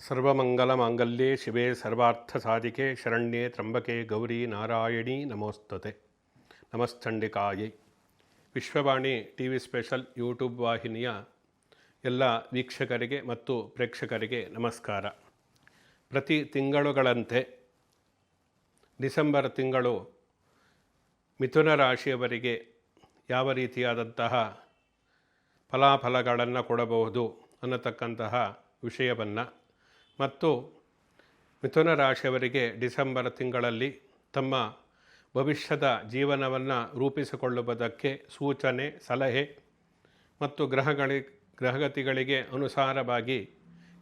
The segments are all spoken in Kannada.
ಸರ್ವಮಂಗಲಮಾಂಗಲ್ಯೆ ಶಿವೆ ಸರ್ವಾರ್ಥಸಾಧಿಕೆ ಶರಣ್ಯೆ ತ್ರಂಬಕೆ ಗೌರಿ ನಾರಾಯಣಿ ನಮೋಸ್ತತೆ. ನಮಸ್ತಂಡಿಕಾಯೈ Vishwavani T V special YouTube ವಾಹಿನಿಯ ಎಲ್ಲ ವೀಕ್ಷಕರಿಗೆ ಮತ್ತು ಪ್ರೇಕ್ಷಕರಿಗೆ ನಮಸ್ಕಾರ. ಪ್ರತಿ ತಿಂಗಳುಗಳಂತೆ ಡಿಸೆಂಬರ್ ತಿಂಗಳು ಮಿಥುನ ರಾಶಿಯವರಿಗೆ ಯಾವ ರೀತಿಯಾದಂತಹ ಫಲಾಫಲಗಳನ್ನು ಕೊಡಬಹುದು ಅನ್ನತಕ್ಕಂತಹ ವಿಷಯವನ್ನು. ಮತ್ತು ಮಿಥುನ ರಾಶಿಯವರಿಗೆ ಡಿಸೆಂಬರ್ ತಿಂಗಳಲ್ಲಿ ತಮ್ಮ ಭವಿಷ್ಯದ ಜೀವನವನ್ನು ರೂಪಿಸಿಕೊಳ್ಳುವುದಕ್ಕೆ ಸೂಚನೆ, ಸಲಹೆ ಮತ್ತು ಗ್ರಹಗಳಿ, ಗ್ರಹಗತಿಗಳಿಗೆ ಅನುಸಾರವಾಗಿ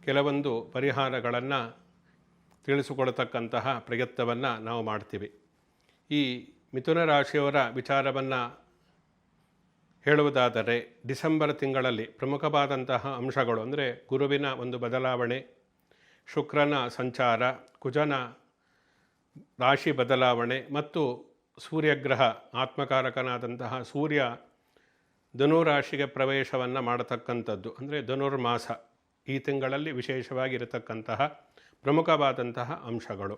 ಕೆಲವೊಂದು ಪರಿಹಾರಗಳನ್ನು ತಿಳಿಸಿಕೊಡತಕ್ಕಂತಹ ಪ್ರಯತ್ನವನ್ನು ನಾವು ಮಾಡ್ತೀವಿ. ಈ ಮಿಥುನ ರಾಶಿಯವರ ವಿಚಾರವನ್ನು ಹೇಳುವುದಾದರೆ ಡಿಸೆಂಬರ್ ತಿಂಗಳಲ್ಲಿ ಪ್ರಮುಖವಾದಂತಹ ಅಂಶಗಳು ಅಂದರೆ ಗುರುವಿನ ಒಂದು ಬದಲಾವಣೆ, ಶುಕ್ರನ ಸಂಚಾರ, ಕುಜನ ರಾಶಿ ಬದಲಾವಣೆ ಮತ್ತು ಸೂರ್ಯಗ್ರಹ, ಆತ್ಮಕಾರಕನಾದಂತಹ ಸೂರ್ಯ ಧನುರಾಶಿಗೆ ಪ್ರವೇಶವನ್ನು ಮಾಡತಕ್ಕಂಥದ್ದು ಅಂದರೆ ಧನುರ್ಮಾಸ ಈ ತಿಂಗಳಲ್ಲಿ ವಿಶೇಷವಾಗಿರತಕ್ಕಂತಹ ಪ್ರಮುಖವಾದಂತಹ ಅಂಶಗಳು.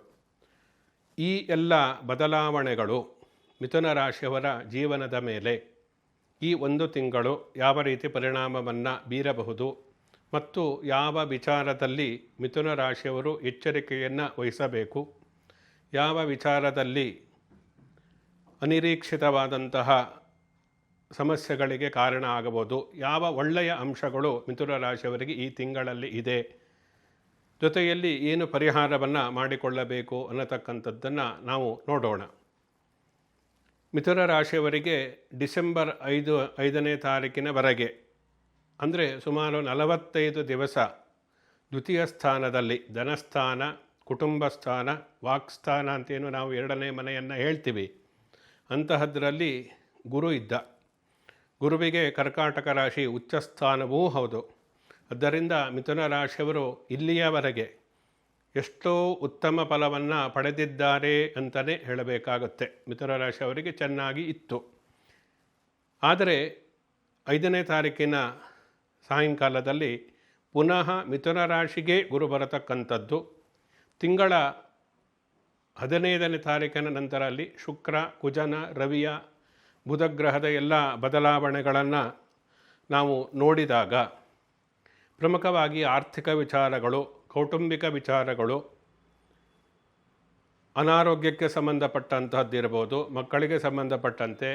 ಈ ಎಲ್ಲ ಬದಲಾವಣೆಗಳು ಮಿಥುನ ರಾಶಿಯವರ ಜೀವನದ ಮೇಲೆ ಈ ಒಂದು ತಿಂಗಳು ಯಾವ ರೀತಿ ಪರಿಣಾಮವನ್ನು ಬೀರಬಹುದು ಮತ್ತು ಯಾವ ವಿಚಾರದಲ್ಲಿ ಮಿಥುನ ರಾಶಿಯವರು ಎಚ್ಚರಿಕೆಯನ್ನು ವಹಿಸಬೇಕು, ಯಾವ ವಿಚಾರದಲ್ಲಿ ಅನಿರೀಕ್ಷಿತವಾದಂತಹ ಸಮಸ್ಯೆಗಳಿಗೆ ಕಾರಣ ಆಗಬಹುದು, ಯಾವ ಒಳ್ಳೆಯ ಅಂಶಗಳು ಮಿಥುನ ರಾಶಿಯವರಿಗೆ ಈ ತಿಂಗಳಲ್ಲಿ ಇದೆ, ಜೊತೆಯಲ್ಲಿ ಏನು ಪರಿಹಾರವನ್ನು ಮಾಡಿಕೊಳ್ಳಬೇಕು ಅನ್ನತಕ್ಕಂಥದ್ದನ್ನು ನಾವು ನೋಡೋಣ. ಮಿಥುನ ರಾಶಿಯವರಿಗೆ ಡಿಸೆಂಬರ್ ಐದು, ಐದನೇ ತಾರೀಕಿನವರೆಗೆ, ಅಂದರೆ ಸುಮಾರು ನಲವತ್ತೈದು ದಿವಸ ದ್ವಿತೀಯ ಸ್ಥಾನದಲ್ಲಿ ಧನಸ್ಥಾನ, ಕುಟುಂಬ ಸ್ಥಾನ ವಾಕ್ಸ್ಥಾನ ಅಂತೇನು ನಾವು ಎರಡನೇ ಮನೆಯನ್ನು ಹೇಳ್ತೀವಿ. ಅಂತಹದ್ರಲ್ಲಿ ಗುರು ಇದ್ದ. ಗುರುವಿಗೆ ಕರ್ಕಾಟಕ ರಾಶಿ ಉಚ್ಚಸ್ಥಾನವೂ ಹೌದು. ಆದ್ದರಿಂದ ಮಿಥುನ ರಾಶಿಯವರು ಇಲ್ಲಿಯವರೆಗೆ ಎಷ್ಟೋ ಉತ್ತಮ ಫಲವನ್ನು ಪಡೆದಿದ್ದಾರೆ ಅಂತಲೇ ಹೇಳಬೇಕಾಗುತ್ತೆ. ಮಿಥುನ ರಾಶಿಯವರಿಗೆ ಚೆನ್ನಾಗಿ ಇತ್ತು. ಆದರೆ ಐದನೇ ತಾರೀಕಿನ ಸಾಯಂಕಾಲದಲ್ಲಿ ಪುನಃ ಮಿಥುನ ರಾಶಿಗೆ ಗುರು ಬರತಕ್ಕಂಥದ್ದು. ತಿಂಗಳ ಹದಿನೈದನೇ ತಾರೀಕಿನ ನಂತರ ಅಲ್ಲಿ ಶುಕ್ರ, ಕುಜನ, ರವಿಯ, ಬುಧಗ್ರಹದ ಎಲ್ಲ ಬದಲಾವಣೆಗಳನ್ನು ನಾವು ನೋಡಿದಾಗ ಪ್ರಮುಖವಾಗಿ ಆರ್ಥಿಕ ವಿಚಾರಗಳು ಕೌಟುಂಬಿಕ ವಿಚಾರಗಳು ಅನಾರೋಗ್ಯಕ್ಕೆ ಸಂಬಂಧಪಟ್ಟಂತಹದ್ದಿರ್ಬೋದು, ಮಕ್ಕಳಿಗೆ ಸಂಬಂಧಪಟ್ಟಂತೆ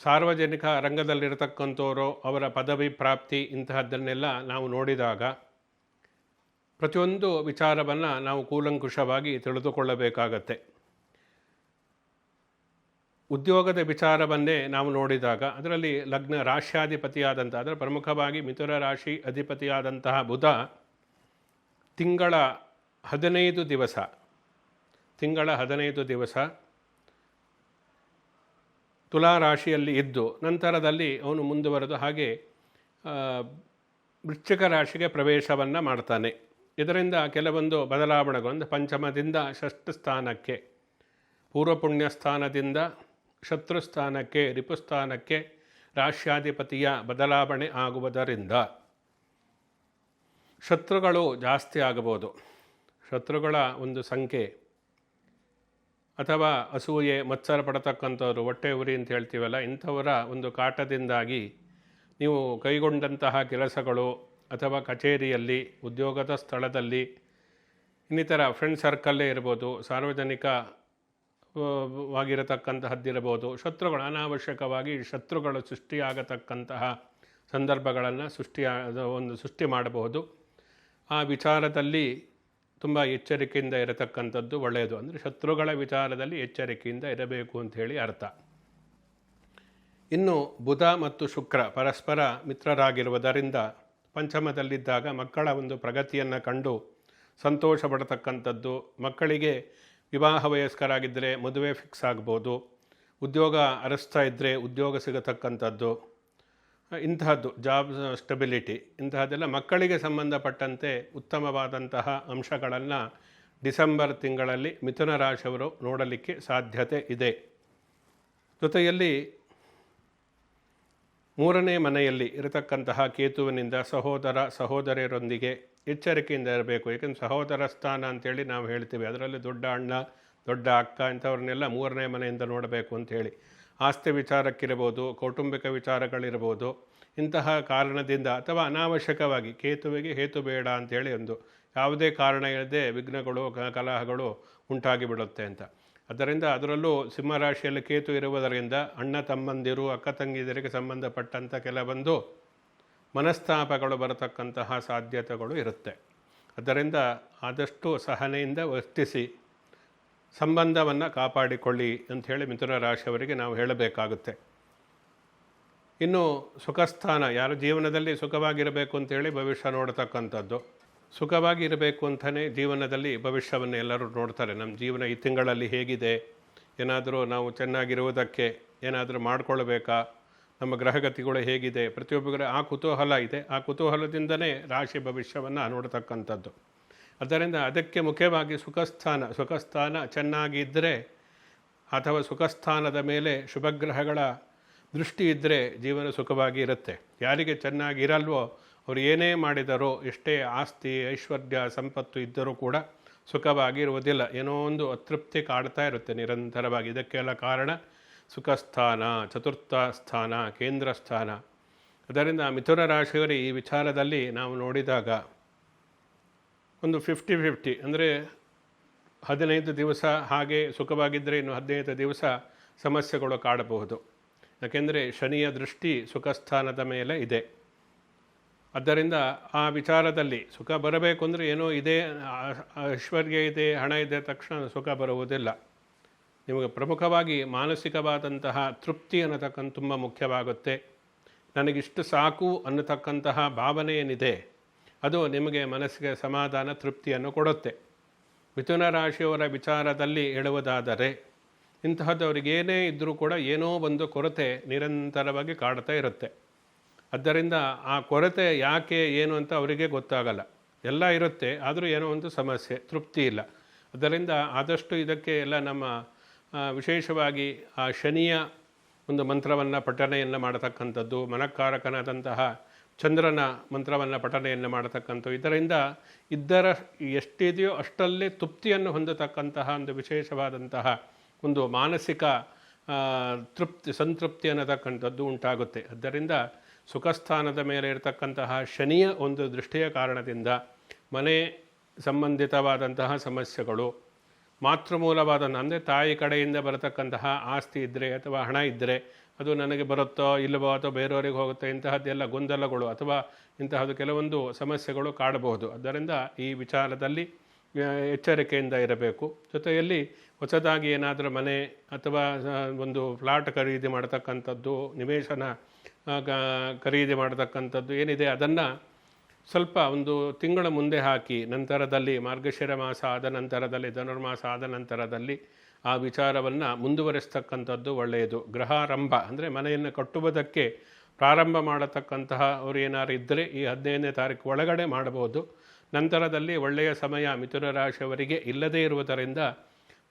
ಸಾರ್ವಜನಿಕ ರಂಗದಲ್ಲಿರತಕ್ಕಂಥವರು ಅವರ ಪದವಿ, ಪ್ರಾಪ್ತಿ ಇಂತಹದ್ದನ್ನೆಲ್ಲ ನಾವು ನೋಡಿದಾಗ ಪ್ರತಿಯೊಂದು ವಿಚಾರವನ್ನು ನಾವು ಕೂಲಂಕುಷವಾಗಿ ತಿಳಿದುಕೊಳ್ಳಬೇಕಾಗತ್ತೆ. ಉದ್ಯೋಗದ ವಿಚಾರವನ್ನೇ ನಾವು ನೋಡಿದಾಗ ಅದರಲ್ಲಿ ಲಗ್ನ ರಾಶ್ಯಾಧಿಪತಿಯಾದಂಥ ಅಂದರೆ ಪ್ರಮುಖವಾಗಿ ಮಿಥುನ ರಾಶಿ ಅಧಿಪತಿಯಾದಂತಹ ಬುಧ ತಿಂಗಳ ಹದಿನೈದು ದಿವಸ, ತಿಂಗಳ ಹದಿನೈದು ದಿವಸ ತುಲಾ ರಾಶಿಯಲ್ಲಿ ಇದ್ದು, ನಂತರದಲ್ಲಿ ಅವನು ಮುಂದುವರೆದು ಹಾಗೆ ವೃಶ್ಚಿಕ ರಾಶಿಗೆ ಪ್ರವೇಶವನ್ನು ಮಾಡ್ತಾನೆ. ಇದರಿಂದ ಕೆಲವೊಂದು ಬದಲಾವಣೆಗಳು, ಅಂದರೆ ಪಂಚಮದಿಂದ ಷಷ್ಠ ಸ್ಥಾನಕ್ಕೆ ಪೂರ್ವ ಪುಣ್ಯ ಸ್ಥಾನದಿಂದ ಶತ್ರು ಸ್ಥಾನಕ್ಕೆ ರಿಪುಸ್ಥಾನಕ್ಕೆ ರಾಶ್ಯಾಧಿಪತಿಯ ಬದಲಾವಣೆ ಆಗುವುದರಿಂದ ಶತ್ರುಗಳು ಜಾಸ್ತಿ ಆಗಬಹುದು. ಶತ್ರುಗಳ ಒಂದು ಸಂಖ್ಯೆ ಅಥವಾ ಅಸೂಯೆ, ಮತ್ಸರ ಪಡತಕ್ಕಂಥವ್ರು, ಹೊಟ್ಟೆ ಉರಿ ಅಂತ ಹೇಳ್ತೀವಲ್ಲ, ಇಂಥವರ ಒಂದು ಕಾಟದಿಂದಾಗಿ ನೀವು ಕೈಗೊಂಡಂತಹ ಕೆಲಸಗಳು ಅಥವಾ ಕಚೇರಿಯಲ್ಲಿ, ಉದ್ಯೋಗದ ಸ್ಥಳದಲ್ಲಿ, ಇನ್ನಿತರ ಫ್ರೆಂಡ್ ಸರ್ಕಲ್ಲೇ ಇರ್ಬೋದು, ಸಾರ್ವಜನಿಕ ವಾಗಿರತಕ್ಕಂತಹದ್ದಿರಬಹುದು. ಶತ್ರುಗಳು ಅನಾವಶ್ಯಕವಾಗಿ ಶತ್ರುಗಳು ಸೃಷ್ಟಿಯಾಗತಕ್ಕಂತಹ ಸಂದರ್ಭಗಳನ್ನು ಸೃಷ್ಟಿಯ ಒಂದು ಸೃಷ್ಟಿ ಮಾಡಬಹುದು. ಆ ವಿಚಾರದಲ್ಲಿ ತುಂಬ ಎಚ್ಚರಿಕೆಯಿಂದ ಇರತಕ್ಕಂಥದ್ದು ಒಳ್ಳೆಯದು. ಅಂದರೆ ಶತ್ರುಗಳ ವಿಚಾರದಲ್ಲಿ ಎಚ್ಚರಿಕೆಯಿಂದ ಇರಬೇಕು ಅಂಥೇಳಿ ಅರ್ಥ. ಇನ್ನು ಬುಧ ಮತ್ತು ಶುಕ್ರ ಪರಸ್ಪರ ಮಿತ್ರರಾಗಿರುವುದರಿಂದ ಪಂಚಮದಲ್ಲಿದ್ದಾಗ ಮಕ್ಕಳ ಒಂದು ಪ್ರಗತಿಯನ್ನು ಕಂಡು ಸಂತೋಷ ಪಡತಕ್ಕಂಥದ್ದು. ಮಕ್ಕಳಿಗೆ ವಿವಾಹ ವಯಸ್ಕರಾಗಿದ್ದರೆ ಮದುವೆ ಫಿಕ್ಸ್ ಆಗ್ಬೋದು. ಉದ್ಯೋಗ ಅರಸ್ತಾ ಇದ್ದರೆ ಉದ್ಯೋಗ ಸಿಗತಕ್ಕಂಥದ್ದು. ಇಂತಹದ್ದು ಜಾಬ್ ಸ್ಟೆಬಿಲಿಟಿ ಇಂತಹದ್ದೆಲ್ಲ ಮಕ್ಕಳಿಗೆ ಸಂಬಂಧಪಟ್ಟಂತೆ ಉತ್ತಮವಾದಂತಹ ಅಂಶಗಳನ್ನು ಡಿಸೆಂಬರ್ ತಿಂಗಳಲ್ಲಿ ಮಿಥುನ ರಾಶಿಯವರು ನೋಡಲಿಕ್ಕೆ ಸಾಧ್ಯತೆ ಇದೆ. ಜೊತೆಯಲ್ಲಿ ಮೂರನೇ ಮನೆಯಲ್ಲಿ ಇರತಕ್ಕಂತಹ ಕೇತುವಿನಿಂದ ಸಹೋದರ ಸಹೋದರಿಯರೊಂದಿಗೆ ಎಚ್ಚರಿಕೆಯಿಂದ ಇರಬೇಕು. ಏಕೆಂದರೆ ಸಹೋದರ ಸ್ಥಾನ ಅಂತೇಳಿ ನಾವು ಹೇಳ್ತೀವಿ. ಅದರಲ್ಲಿ ದೊಡ್ಡ ಅಣ್ಣ, ದೊಡ್ಡ ಅಕ್ಕ ಇಂಥವ್ರನ್ನೆಲ್ಲ ಮೂರನೇ ಮನೆಯಿಂದ ನೋಡಬೇಕು ಅಂತೇಳಿ ಆಸ್ತಿ ವಿಚಾರಕ್ಕಿರಬಹುದು, ಕೌಟುಂಬಿಕ ವಿಚಾರಗಳಿರ್ಬೋದು ಇಂತಹ ಕಾರಣದಿಂದ ಅಥವಾ ಅನಾವಶ್ಯಕವಾಗಿ ಕೇತುವಿಗೆ ಹೇತು ಬೇಡ ಅಂತೇಳಿ ಒಂದು ಯಾವುದೇ ಕಾರಣ ಇಲ್ಲದೆ ವಿಘ್ನಗಳು ಕಲಹಗಳು ಉಂಟಾಗಿ ಬಿಡುತ್ತೆ ಅಂತ. ಅದರಿಂದ ಅದರಲ್ಲೂ ಸಿಂಹರಾಶಿಯಲ್ಲಿ ಕೇತು ಇರುವುದರಿಂದ ಅಣ್ಣ ತಮ್ಮಂದಿರು, ಅಕ್ಕ ತಂಗಿದರಿಗೆ ಸಂಬಂಧಪಟ್ಟಂಥ ಕೆಲವೊಂದು ಮನಸ್ತಾಪಗಳು ಬರತಕ್ಕಂತಹ ಸಾಧ್ಯತೆಗಳು ಇರುತ್ತೆ. ಅದರಿಂದ ಆದಷ್ಟು ಸಹನೆಯಿಂದ ವರ್ತಿಸಿ ಸಂಬಂಧವನ್ನು ಕಾಪಾಡಿಕೊಳ್ಳಿ ಅಂಥೇಳಿ ಮಿಥುನ ರಾಶಿಯವರಿಗೆ ನಾವು ಹೇಳಬೇಕಾಗುತ್ತೆ. ಇನ್ನು ಸುಖಸ್ಥಾನ, ಯಾರು ಜೀವನದಲ್ಲಿ ಸುಖವಾಗಿರಬೇಕು ಅಂತೇಳಿ ಭವಿಷ್ಯ ನೋಡತಕ್ಕಂಥದ್ದು. ಸುಖವಾಗಿ ಇರಬೇಕು ಅಂತಲೇ ಜೀವನದಲ್ಲಿ ಭವಿಷ್ಯವನ್ನು ಎಲ್ಲರೂ ನೋಡ್ತಾರೆ. ನಮ್ಮ ಜೀವನ ಈ ತಿಂಗಳಲ್ಲಿ ಹೇಗಿದೆ? ಏನಾದರೂ ನಾವು ಚೆನ್ನಾಗಿರುವುದಕ್ಕೆ ಏನಾದರೂ ಮಾಡಿಕೊಳ್ಬೇಕಾ? ನಮ್ಮ ಗ್ರಹಗತಿಗಳು ಹೇಗಿದೆ? ಪ್ರತಿಯೊಬ್ಬರ ಆ ಕುತೂಹಲ ಇದೆ. ಆ ಕುತೂಹಲದಿಂದನೇ ರಾಶಿ ಭವಿಷ್ಯವನ್ನು ನೋಡ್ತಕ್ಕಂಥದ್ದು. ಅದರಿಂದ ಅದಕ್ಕೆ ಮುಖ್ಯವಾಗಿ ಸುಖಸ್ಥಾನ ಸುಖಸ್ಥಾನ ಚೆನ್ನಾಗಿದ್ದರೆ ಅಥವಾ ಸುಖಸ್ಥಾನದ ಮೇಲೆ ಶುಭಗ್ರಹಗಳ ದೃಷ್ಟಿ ಇದ್ದರೆ ಜೀವನ ಸುಖವಾಗಿ ಇರುತ್ತೆ. ಯಾರಿಗೆ ಚೆನ್ನಾಗಿರಲ್ವೋ ಅವರು ಏನೇ ಮಾಡಿದರೋ ಎಷ್ಟೇ ಆಸ್ತಿ, ಐಶ್ವರ್ಯ, ಸಂಪತ್ತು ಇದ್ದರೂ ಕೂಡ ಸುಖವಾಗಿ ಇರುವುದಿಲ್ಲ. ಏನೋ ಒಂದು ಅತೃಪ್ತಿ ಕಾಡ್ತಾ ಇರುತ್ತೆ ನಿರಂತರವಾಗಿ. ಇದಕ್ಕೆಲ್ಲ ಕಾರಣ ಸುಖಸ್ಥಾನ, ಚತುರ್ಥ ಸ್ಥಾನ, ಕೇಂದ್ರ ಸ್ಥಾನ. ಅದರಿಂದ ಮಿಥುನ ರಾಶಿಯವರ ಈ ವಿಚಾರದಲ್ಲಿ ನಾವು ನೋಡಿದಾಗ ಒಂದು ಫಿಫ್ಟಿ ಫಿಫ್ಟಿ ಅಂದರೆ ಹದಿನೈದು ದಿವಸ ಹಾಗೆ ಸುಖವಾಗಿದ್ದರೆ ಇನ್ನು ಹದಿನೈದು ದಿವಸ ಸಮಸ್ಯೆಗಳು ಕಾಡಬಹುದು. ಯಾಕೆಂದರೆ ಶನಿಯ ದೃಷ್ಟಿ ಸುಖಸ್ಥಾನದ ಮೇಲೆ ಇದೆ. ಆದ್ದರಿಂದ ಆ ವಿಚಾರದಲ್ಲಿ ಸುಖ ಬರಬೇಕು ಅಂದರೆ ಏನೋ ಇದೆ, ಐಶ್ವರ್ಯ ಇದೆ, ಹಣ ಇದೆ, ತಕ್ಷಣ ಸುಖ ಬರುವುದಿಲ್ಲ. ನಿಮಗೆ ಪ್ರಮುಖವಾಗಿ ಮಾನಸಿಕವಾದಂತಹ ತೃಪ್ತಿ ಅನ್ನತಕ್ಕಂಥ ತುಂಬ ಮುಖ್ಯವಾಗುತ್ತೆ. ನನಗಿಷ್ಟು ಸಾಕು ಅನ್ನತಕ್ಕಂತಹ ಭಾವನೆ ಏನಿದೆ ಅದು ನಿಮಗೆ ಮನಸ್ಸಿಗೆ ಸಮಾಧಾನ ತೃಪ್ತಿಯನ್ನು ಕೊಡುತ್ತೆ. ಮಿಥುನ ರಾಶಿಯವರ ವಿಚಾರದಲ್ಲಿ ಹೇಳುವುದಾದರೆ ಇಂತಹದ್ದವರಿಗೆ ಏನೇ ಇದ್ದರೂ ಕೂಡ ಏನೋ ಒಂದು ಕೊರತೆ ನಿರಂತರವಾಗಿ ಕಾಡ್ತಾ ಇರುತ್ತೆ. ಆದ್ದರಿಂದ ಆ ಕೊರತೆ ಯಾಕೆ, ಏನು ಅಂತ ಅವರಿಗೆ ಗೊತ್ತಾಗಲ್ಲ. ಎಲ್ಲ ಇರುತ್ತೆ, ಆದರೂ ಏನೋ ಒಂದು ಸಮಸ್ಯೆ, ತೃಪ್ತಿ ಇಲ್ಲ. ಅದರಿಂದ ಆದಷ್ಟು ಇದಕ್ಕೆ ಎಲ್ಲ ನಮ್ಮ ವಿಶೇಷವಾಗಿ ಆ ಶನಿಯ ಒಂದು ಮಂತ್ರವನ್ನು ಪಠನೆಯನ್ನು ಮಾಡತಕ್ಕಂಥದ್ದು, ಮನಕಾರಕನಾದಂತಹ ಚಂದ್ರನ ಮಂತ್ರವನ್ನು ಪಠನೆಯನ್ನು ಮಾಡತಕ್ಕಂಥ ಇದರಿಂದ ಇದ್ದರ ಎಷ್ಟಿದೆಯೋ ಅಷ್ಟಲ್ಲೇ ತೃಪ್ತಿಯನ್ನು ಹೊಂದತಕ್ಕಂತಹ ಒಂದು ವಿಶೇಷವಾದಂತಹ ಒಂದು ಮಾನಸಿಕ ತೃಪ್ತಿ, ಸಂತೃಪ್ತಿ ಅನ್ನತಕ್ಕಂಥದ್ದು ಉಂಟಾಗುತ್ತೆ. ಆದ್ದರಿಂದ ಸುಖಸ್ಥಾನದ ಮೇಲೆ ಇರತಕ್ಕಂತಹ ಶನಿಯ ಒಂದು ದೃಷ್ಟಿಯ ಕಾರಣದಿಂದ ಮನೆ ಸಂಬಂಧಿತವಾದಂತಹ ಸಮಸ್ಯೆಗಳು, ಮಾತೃಮೂಲವಾದ, ಅಂದರೆ ತಾಯಿ ಕಡೆಯಿಂದ ಬರತಕ್ಕಂತಹ ಆಸ್ತಿ ಇದ್ದರೆ ಅಥವಾ ಹಣ ಇದ್ದರೆ ಅದು ನನಗೆ ಬರುತ್ತೋ ಇಲ್ಲವೋ ಅಥವಾ ಬೇರೆಯವರಿಗೆ ಹೋಗುತ್ತೋ ಇಂತಹದ್ದೆಲ್ಲ ಗೊಂದಲಗಳು ಅಥವಾ ಇಂತಹದ್ದು ಕೆಲವೊಂದು ಸಮಸ್ಯೆಗಳು ಕಾಡಬಹುದು. ಆದ್ದರಿಂದ ಈ ವಿಚಾರದಲ್ಲಿ ಎಚ್ಚರಿಕೆಯಿಂದ ಇರಬೇಕು. ಜೊತೆಯಲ್ಲಿ ಹೊಸದಾಗಿ ಏನಾದರೂ ಮನೆ ಅಥವಾ ಒಂದು ಫ್ಲಾಟ್ ಖರೀದಿ ಮಾಡತಕ್ಕಂಥದ್ದು, ನಿವೇಶನ ಖರೀದಿ ಮಾಡತಕ್ಕಂಥದ್ದು ಏನಿದೆ ಅದನ್ನು ಸ್ವಲ್ಪ ಒಂದು ತಿಂಗಳ ಮುಂದೆ ಹಾಕಿ ನಂತರದಲ್ಲಿ ಮಾರ್ಗಶಿರ ಮಾಸ ಆದ ನಂತರದಲ್ಲಿ, ಧನುರ್ಮಾಸ ಆದ ನಂತರದಲ್ಲಿ ಆ ವಿಚಾರವನ್ನು ಮುಂದುವರಿಸ್ತಕ್ಕಂಥದ್ದು ಒಳ್ಳೆಯದು. ಗೃಹಾರಂಭ ಅಂದರೆ ಮನೆಯನ್ನು ಕಟ್ಟುವುದಕ್ಕೆ ಪ್ರಾರಂಭ ಮಾಡತಕ್ಕಂತಹ ಅವರು ಏನಾರು ಇದ್ದರೆ ಈ ಹದಿನೈದನೇ ತಾರೀಕು ಒಳಗಡೆ ಮಾಡಬಹುದು. ನಂತರದಲ್ಲಿ ಒಳ್ಳೆಯ ಸಮಯ ಮಿಥುನ ರಾಶಿಯವರಿಗೆ ಇಲ್ಲದೇ ಇರುವುದರಿಂದ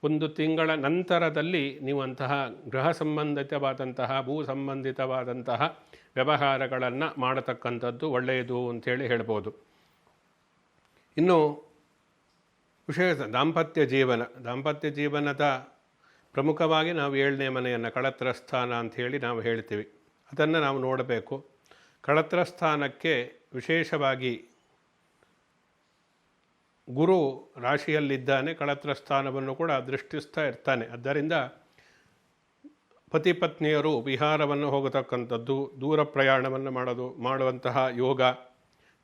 ಒಂದು ತಿಂಗಳ ನಂತರದಲ್ಲಿ ನೀವು ಅಂತಹ ಗೃಹ ಸಂಬಂಧಿತವಾದಂತಹ, ಭೂ ಸಂಬಂಧಿತವಾದಂತಹ ವ್ಯವಹಾರಗಳನ್ನು ಮಾಡತಕ್ಕಂಥದ್ದು ಒಳ್ಳೆಯದು ಅಂತೇಳಿ ಹೇಳ್ಬೋದು. ಇನ್ನು ವಿಶೇಷ ದಾಂಪತ್ಯ ಜೀವನ. ದಾಂಪತ್ಯ ಜೀವನದ ಪ್ರಮುಖವಾಗಿ ನಾವು ಏಳನೇ ಮನೆಯನ್ನು ಕಳತ್ರ ಸ್ಥಾನ ಅಂಥೇಳಿ ನಾವು ಹೇಳ್ತೀವಿ. ಅದನ್ನು ನಾವು ನೋಡಬೇಕು. ಕಳತ್ರ ಸ್ಥಾನಕ್ಕೆ ವಿಶೇಷವಾಗಿ ಗುರು ರಾಶಿಯಲ್ಲಿದ್ದಾನೆ. ಕಳತ್ರ ಸ್ಥಾನವನ್ನು ಕೂಡ ದೃಷ್ಟಿಸ್ತಾ ಇರ್ತಾನೆ. ಆದ್ದರಿಂದ ಪತಿ ಪತ್ನಿಯರು ವಿಹಾರವನ್ನು ಹೋಗತಕ್ಕಂಥದ್ದು ದೂರ ಪ್ರಯಾಣವನ್ನು ಮಾಡೋದು, ಮಾಡುವಂತಹ ಯೋಗ.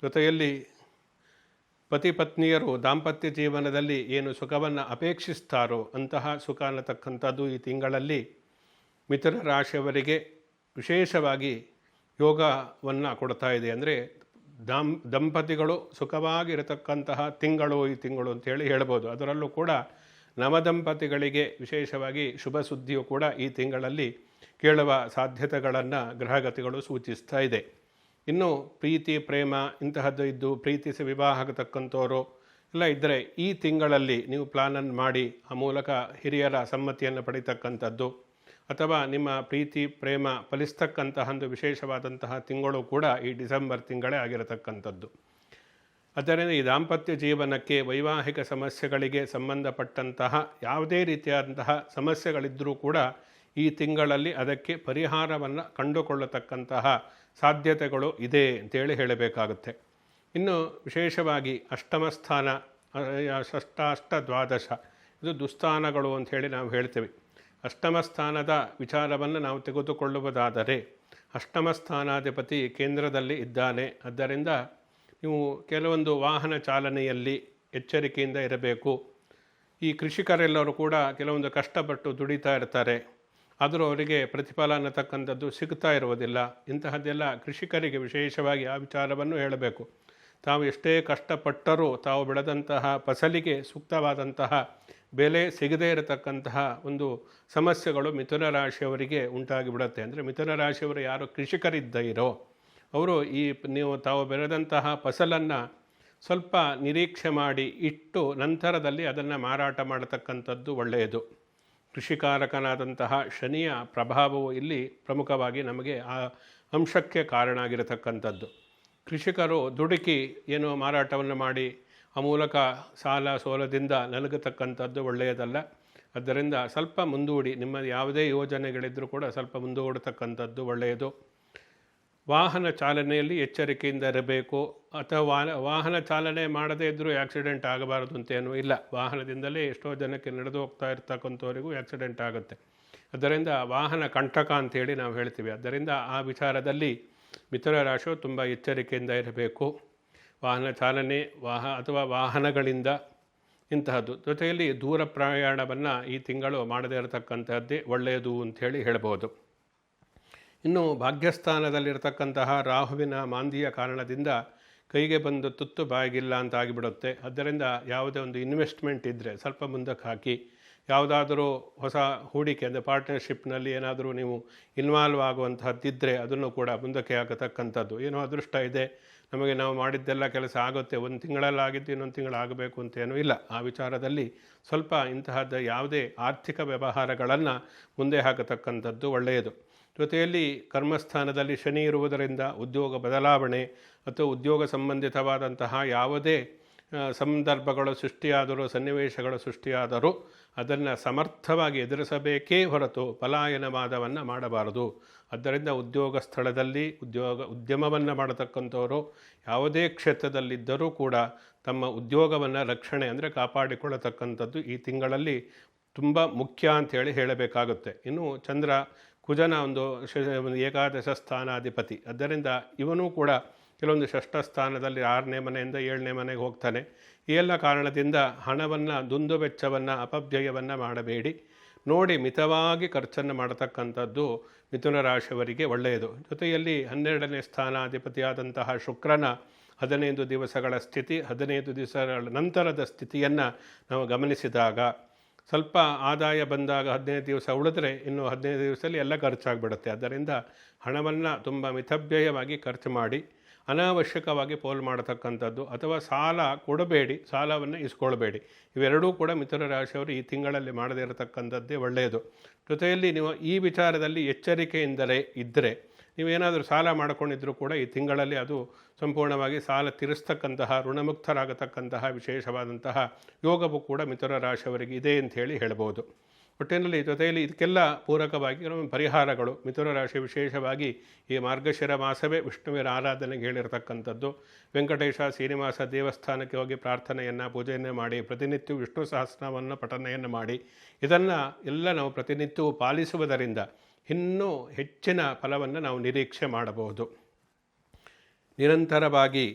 ಜೊತೆಯಲ್ಲಿ ಪತಿ ಪತ್ನಿಯರು ದಾಂಪತ್ಯ ಜೀವನದಲ್ಲಿ ಏನು ಸುಖವನ್ನು ಅಪೇಕ್ಷಿಸ್ತಾರೋ ಅಂತಹ ಸುಖ ಅನ್ನತಕ್ಕಂಥದ್ದು ಈ ತಿಂಗಳಲ್ಲಿ ಮಿಥುನ ರಾಶಿಯವರಿಗೆ ವಿಶೇಷವಾಗಿ ಯೋಗವನ್ನು ಕೊಡ್ತಾ ಇದೆ. ಅಂದರೆ ದಾಂ, ದಂಪತಿಗಳು ಸುಖವಾಗಿರತಕ್ಕಂತಹ ತಿಂಗಳು ಈ ತಿಂಗಳು ಅಂತೇಳಿ ಹೇಳ್ಬೋದು. ಅದರಲ್ಲೂ ಕೂಡ ನವದಂಪತಿಗಳಿಗೆ ವಿಶೇಷವಾಗಿ ಶುಭ ಸುದ್ದಿಯು ಕೂಡ ಈ ತಿಂಗಳಲ್ಲಿ ಕೇಳುವ ಸಾಧ್ಯತೆಗಳನ್ನು ಗ್ರಹಗತಿಗಳು ಸೂಚಿಸ್ತಾ ಇದೆ. ಇನ್ನು ಪ್ರೀತಿ, ಪ್ರೇಮ ಇಂತಹದ್ದು ಇದ್ದು ಪ್ರೀತಿಸಿ ವಿವಾಹಕ್ಕೆ ತಕ್ಕಂಥವರು ಇಲ್ಲ ಇದ್ದರೆ ಈ ತಿಂಗಳಲ್ಲಿ ನೀವು ಪ್ಲಾನನ್ನು ಮಾಡಿ ಆ ಮೂಲಕ ಹಿರಿಯರ ಸಮ್ಮತಿಯನ್ನು ಪಡಿತಕ್ಕಂಥದ್ದು. ಅಥವಾ ನಿಮ್ಮ ಪ್ರೀತಿ, ಪ್ರೇಮ ಫಲಿಸ್ತಕ್ಕಂತಹ ಒಂದು ವಿಶೇಷವಾದಂತಹ ತಿಂಗಳು ಕೂಡ ಈ ಡಿಸೆಂಬರ್ ತಿಂಗಳೇ ಆಗಿರತಕ್ಕಂಥದ್ದು. ಅದರಿಂದ ಈ ದಾಂಪತ್ಯ ಜೀವನಕ್ಕೆ ವೈವಾಹಿಕ ಸಮಸ್ಯೆಗಳಿಗೆ ಸಂಬಂಧಪಟ್ಟಂತಹ ಯಾವುದೇ ರೀತಿಯಾದಂತಹ ಸಮಸ್ಯೆಗಳಿದ್ದರೂ ಕೂಡ ಈ ತಿಂಗಳಲ್ಲಿ ಅದಕ್ಕೆ ಪರಿಹಾರವನ್ನು ಕಂಡುಕೊಳ್ಳತಕ್ಕಂತಹ ಸಾಧ್ಯತೆಗಳು ಇದೆ ಅಂತೇಳಿ ಹೇಳಬೇಕಾಗುತ್ತೆ. ಇನ್ನು ವಿಶೇಷವಾಗಿ ಅಷ್ಟಮ ಸ್ಥಾನ ಷಷ್ಠಾಷ್ಟ ದ್ವಾದಶ, ಇದು ದುಸ್ಥಾನಗಳು ಅಂತ ಹೇಳಿ ನಾವು ಹೇಳ್ತೇವೆ. ಅಷ್ಟಮ ಸ್ಥಾನದ ವಿಚಾರವನ್ನು ನಾವು ತೆಗೆದುಕೊಳ್ಳುವುದಾದರೆ ಅಷ್ಟಮ ಸ್ಥಾನಾಧಿಪತಿ ಕೇಂದ್ರದಲ್ಲಿ ಇದ್ದಾನೆ. ಆದ್ದರಿಂದ ನೀವು ಕೆಲವೊಂದು ವಾಹನ ಚಾಲನೆಯಲ್ಲಿ ಎಚ್ಚರಿಕೆಯಿಂದ ಇರಬೇಕು. ಈ ಕೃಷಿಕರೆಲ್ಲರೂ ಕೂಡ ಕೆಲವೊಂದು ಕಷ್ಟಪಟ್ಟು ದುಡಿತಾ ಇರ್ತಾರೆ. ಆದರೂ ಅವರಿಗೆ ಪ್ರತಿಫಲ ಅನ್ನತಕ್ಕಂಥದ್ದು ಸಿಗ್ತಾ ಇರುವುದಿಲ್ಲ. ಇಂತಹದ್ದೆಲ್ಲ ಕೃಷಿಕರಿಗೆ ವಿಶೇಷವಾಗಿ ಆ ವಿಚಾರವನ್ನು ಹೇಳಬೇಕು. ತಾವು ಎಷ್ಟೇ ಕಷ್ಟಪಟ್ಟರೂ ತಾವು ಬೆಳೆದಂತಹ ಫಸಲಿಗೆ ಸೂಕ್ತವಾದಂತಹ ಬೆಲೆ ಸಿಗದೇ ಇರತಕ್ಕಂತಹ ಒಂದು ಸಮಸ್ಯೆಗಳು ಮಿಥುನ ರಾಶಿಯವರಿಗೆ ಉಂಟಾಗಿಬಿಡುತ್ತೆ. ಅಂದರೆ ಮಿಥುನ ರಾಶಿಯವರು ಯಾರು ಕೃಷಿಕರಿದ್ದೀರೋ, ಅವರು ಈ ನೀವು ತಾವು ಬೆಳೆದಂತಹ ಫಸಲನ್ನು ಸ್ವಲ್ಪ ನಿರೀಕ್ಷೆ ಮಾಡಿ ಇಟ್ಟು ನಂತರದಲ್ಲಿ ಅದನ್ನು ಮಾರಾಟ ಮಾಡತಕ್ಕಂಥದ್ದು ಒಳ್ಳೆಯದು. ಕೃಷಿಕಾರಕನಾದಂತಹ ಶನಿಯ ಪ್ರಭಾವವು ಇಲ್ಲಿ ಪ್ರಮುಖವಾಗಿ ನಮಗೆ ಆ ಅಂಶಕ್ಕೆ ಕಾರಣ ಆಗಿರತಕ್ಕಂಥದ್ದು ಕೃಷಿಕರು ದುಡುಕಿ ಏನು ಮಾರಾಟವನ್ನು ಮಾಡಿ ಆ ಮೂಲಕ ಸಾಲ ಸೋಲದಿಂದ ನಲಗತಕ್ಕಂಥದ್ದು ಒಳ್ಳೆಯದಲ್ಲ. ಆದ್ದರಿಂದ ಸ್ವಲ್ಪ ಮುಂದೂಡಿ, ನಿಮ್ಮ ಯಾವುದೇ ಯೋಜನೆಗಳಿದ್ದರೂ ಕೂಡ ಸ್ವಲ್ಪ ಮುಂದೂಡತಕ್ಕಂಥದ್ದು ಒಳ್ಳೆಯದು. ವಾಹನ ಚಾಲನೆಯಲ್ಲಿ ಎಚ್ಚರಿಕೆಯಿಂದ ಇರಬೇಕು ಅಥವಾ ವಾಹನ ಚಾಲನೆ ಮಾಡದೇ ಇದ್ದರೂ ಆಕ್ಸಿಡೆಂಟ್ ಆಗಬಾರದು ಅಂತೇನೂ ಇಲ್ಲ. ವಾಹನದಿಂದಲೇ ಎಷ್ಟೋ ಜನಕ್ಕೆ ನಡೆದು ಹೋಗ್ತಾ ಇರ್ತಕ್ಕಂಥವರಿಗೂ ಆಕ್ಸಿಡೆಂಟ್ ಆಗುತ್ತೆ. ಅದರಿಂದ ವಾಹನ ಕಂಟಕ ಅಂತೇಳಿ ನಾವು ಹೇಳ್ತೀವಿ. ಅದರಿಂದ ಆ ವಿಚಾರದಲ್ಲಿ ಮಿಥುನ ರಾಶಿಯು ತುಂಬ ಎಚ್ಚರಿಕೆಯಿಂದ ಇರಬೇಕು. ವಾಹನ ಚಾಲನೆ, ವಾಹ, ಅಥವಾ ವಾಹನಗಳಿಂದ ಇಂತಹದ್ದು. ಜೊತೆಯಲ್ಲಿ ದೂರ ಪ್ರಯಾಣವನ್ನು ಈ ತಿಂಗಳು ಮಾಡದೇ ಇರತಕ್ಕಂಥದ್ದೇ ಒಳ್ಳೆಯದು ಅಂಥೇಳಿ ಹೇಳ್ಬೋದು. ಇನ್ನು ಭಾಗ್ಯಸ್ಥಾನದಲ್ಲಿರತಕ್ಕಂತಹ ರಾಹುವಿನ ಮಾಂದಿಯ ಕಾರಣದಿಂದ ಕೈಗೆ ಬಂದು ತುತ್ತು ಬಾಯಿಗಿಲ್ಲ ಅಂತ ಆಗಿಬಿಡುತ್ತೆ. ಅದರಿಂದ ಯಾವುದೇ ಒಂದು ಇನ್ವೆಸ್ಟ್ಮೆಂಟ್ ಇದ್ದರೆ ಸ್ವಲ್ಪ ಮುಂದಕ್ಕೆ ಹಾಕಿ, ಯಾವುದಾದರೂ ಹೊಸ ಹೂಡಿಕೆ ಅಂದರೆ ಪಾರ್ಟ್ನರ್ಶಿಪ್ನಲ್ಲಿ ಏನಾದರೂ ನೀವು ಇನ್ವಾಲ್ವ್ ಆಗುವಂತಹದ್ದಿದ್ದರೆ ಅದನ್ನು ಕೂಡ ಮುಂದಕ್ಕೆ ಆಗತಕ್ಕಂಥದ್ದು ಏನೋ ಅದೃಷ್ಟ ಇದೆ. ನಮಗೆ ನಾವು ಮಾಡಿದ್ದೆಲ್ಲ ಕೆಲಸ ಆಗುತ್ತೆ. ಒಂದು ತಿಂಗಳಲ್ಲಿ ಆಗಿದ್ದು ಇನ್ನೊಂದು ತಿಂಗಳು ಆಗಬೇಕು ಅಂತೇನೂ ಇಲ್ಲ. ಆ ವಿಚಾರದಲ್ಲಿ ಸ್ವಲ್ಪ ಇಂತಹದ್ದು ಯಾವುದೇ ಆರ್ಥಿಕ ವ್ಯವಹಾರಗಳನ್ನು ಮುಂದೆ ಹಾಕತಕ್ಕಂಥದ್ದು ಒಳ್ಳೆಯದು. ಜೊತೆಯಲ್ಲಿ ಕರ್ಮಸ್ಥಾನದಲ್ಲಿ ಶನಿ ಇರುವುದರಿಂದ ಉದ್ಯೋಗ ಬದಲಾವಣೆ ಅಥವಾ ಉದ್ಯೋಗ ಸಂಬಂಧಿತವಾದಂತಹ ಯಾವುದೇ ಸಂದರ್ಭಗಳು ಸೃಷ್ಟಿಯಾದರೂ, ಸನ್ನಿವೇಶಗಳು ಸೃಷ್ಟಿಯಾದರೂ ಅದನ್ನು ಸಮರ್ಥವಾಗಿ ಎದುರಿಸಬೇಕೇ ಹೊರತು ಪಲಾಯನವಾದವನ್ನು ಮಾಡಬಾರದು. ಆದ್ದರಿಂದ ಉದ್ಯೋಗ ಸ್ಥಳದಲ್ಲಿ ಉದ್ಯೋಗ, ಉದ್ಯಮವನ್ನು ಮಾಡತಕ್ಕಂಥವರು ಯಾವುದೇ ಕ್ಷೇತ್ರದಲ್ಲಿದ್ದರೂ ಕೂಡ ತಮ್ಮ ಉದ್ಯೋಗವನ್ನು ರಕ್ಷಣೆ ಅಂದರೆ ಕಾಪಾಡಿಕೊಳ್ಳತಕ್ಕಂಥದ್ದು ಈ ತಿಂಗಳಲ್ಲಿ ತುಂಬ ಮುಖ್ಯ ಅಂತೇಳಿ ಹೇಳಬೇಕಾಗುತ್ತೆ. ಇನ್ನು ಚಂದ್ರ ಕುಜನ ಒಂದು ಏಕಾದಶ ಸ್ಥಾನಾಧಿಪತಿ. ಆದ್ದರಿಂದ ಇವನು ಕೂಡ ಕೆಲವೊಂದು ಷಷ್ಠ ಸ್ಥಾನದಲ್ಲಿ ಆರನೇ ಮನೆಯಿಂದ ಏಳನೇ ಮನೆಗೆ ಹೋಗ್ತಾನೆ. ಈ ಎಲ್ಲ ಕಾರಣದಿಂದ ಹಣವನ್ನು, ದುಂದು ವೆಚ್ಚವನ್ನು, ಅಪವ್ಯಯವನ್ನು ಮಾಡಬೇಡಿ. ನೋಡಿ, ಮಿತವಾಗಿ ಖರ್ಚನ್ನು ಮಾಡತಕ್ಕಂಥದ್ದು ಮಿಥುನ ರಾಶಿಯವರಿಗೆ ಒಳ್ಳೆಯದು. ಜೊತೆಯಲ್ಲಿ ಹನ್ನೆರಡನೇ ಸ್ಥಾನಾಧಿಪತಿಯಾದಂತಹ ಶುಕ್ರನ ಹದಿನೈದು ದಿವಸಗಳ ಸ್ಥಿತಿ, ಹದಿನೈದು ದಿವಸಗಳ ನಂತರದ ಸ್ಥಿತಿಯನ್ನು ನಾವು ಗಮನಿಸಿದಾಗ ಸ್ವಲ್ಪ ಆದಾಯ ಬಂದಾಗ ಹದಿನೈದು ದಿವಸ ಉಳಿದ್ರೆ ಇನ್ನು ಹದಿನೈದು ದಿವಸದಲ್ಲಿ ಎಲ್ಲ ಖರ್ಚಾಗ್ಬಿಡುತ್ತೆ. ಆದ್ದರಿಂದ ಹಣವನ್ನು ತುಂಬ ಮಿತವ್ಯಯವಾಗಿ ಖರ್ಚು ಮಾಡಿ, ಅನಾವಶ್ಯಕವಾಗಿ ಪೋಲ್ ಮಾಡತಕ್ಕಂಥದ್ದು ಅಥವಾ ಸಾಲ ಕೊಡಬೇಡಿ, ಸಾಲವನ್ನು ಇಸ್ಕೊಳ್ಬೇಡಿ. ಇವೆರಡೂ ಕೂಡ ಮಿಥುನ ರಾಶಿಯವರು ಈ ತಿಂಗಳಲ್ಲಿ ಮಾಡದೇ ಇರತಕ್ಕಂಥದ್ದೇ ಒಳ್ಳೆಯದು. ಜೊತೆಯಲ್ಲಿ ನೀವು ಈ ವಿಚಾರದಲ್ಲಿ ಎಚ್ಚರಿಕೆಯಿಂದಲೇ ಇದ್ದರೆ ನೀವೇನಾದರೂ ಸಾಲ ಮಾಡಿಕೊಂಡಿದ್ದರೂ ಕೂಡ ಈ ತಿಂಗಳಲ್ಲಿ ಅದು ಸಂಪೂರ್ಣವಾಗಿ ಸಾಲ ತೀರಿಸ್ತಕ್ಕಂತಹ, ಋಣಮುಕ್ತರಾಗತಕ್ಕಂತಹ, ವಿಶೇಷವಾದಂತಹ ಯೋಗವು ಕೂಡ ಮಿಥುನ ರಾಶಿಯವರಿಗೆ ಇದೆ ಅಂತ ಹೇಳಿ ಹೇಳ್ಬೋದು. ಒಟ್ಟಿನಲ್ಲಿ ಜೊತೆಯಲ್ಲಿ ಇದಕ್ಕೆಲ್ಲ ಪೂರಕವಾಗಿ ಕೆಲವೊಂದು ಪರಿಹಾರಗಳು. ಮಿಥುನ ರಾಶಿ ವಿಶೇಷವಾಗಿ ಈ ಮಾರ್ಗಶಿರ ಮಾಸವೇ ವಿಷ್ಣುವಿನ ಆರಾಧನೆಗೆ ಹೇಳಿರ್ತಕ್ಕಂಥದ್ದು. ವೆಂಕಟೇಶ ಶ್ರೀನಿವಾಸ ದೇವಸ್ಥಾನಕ್ಕೆ ಹೋಗಿ ಪ್ರಾರ್ಥನೆಯನ್ನು, ಪೂಜೆಯನ್ನು ಮಾಡಿ, ಪ್ರತಿನಿತ್ಯ ವಿಷ್ಣು ಸಹಸ್ರವನ್ನು ಪಠನೆಯನ್ನು ಮಾಡಿ, ಇದನ್ನು ಎಲ್ಲ ನಾವು ಪ್ರತಿನಿತ್ಯವೂ ಪಾಲಿಸುವುದರಿಂದ ಇನ್ನೂ ಹೆಚ್ಚಿನ ಫಲವನ್ನು ನಾವು ನಿರೀಕ್ಷೆ ಮಾಡಬಹುದು. ನಿರಂತರವಾಗಿ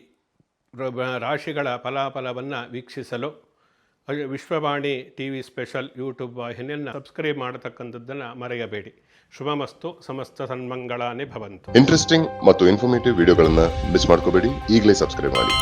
ರಾಶಿಗಳ ಫಲಾಫಲವನ್ನು ವೀಕ್ಷಿಸಲು Vishwavani T V special YouTube ವಾಹಿನಿಯನ್ನು subscribe ಮಾಡತಕ್ಕಂಥದ್ದನ್ನು ಮರೆಯಬೇಡಿ. ಶುಭಮಸ್ತು, ಸಮಸ್ತ ಸನ್ಮಂಗಳಾನೇ ಭವಂತು. ಇಂಟ್ರೆಸ್ಟಿಂಗ್ ಮತ್ತು ಇನ್ಫಾರ್ಮೇಟಿವ್ ವಿಡಿಯೋಗಳನ್ನು ಮಿಸ್ ಮಾಡ್ಕೋಬೇಡಿ. ಈಗಲೇ ಸಬ್ಸ್ಕ್ರೈಬ್ ಮಾಡಿ.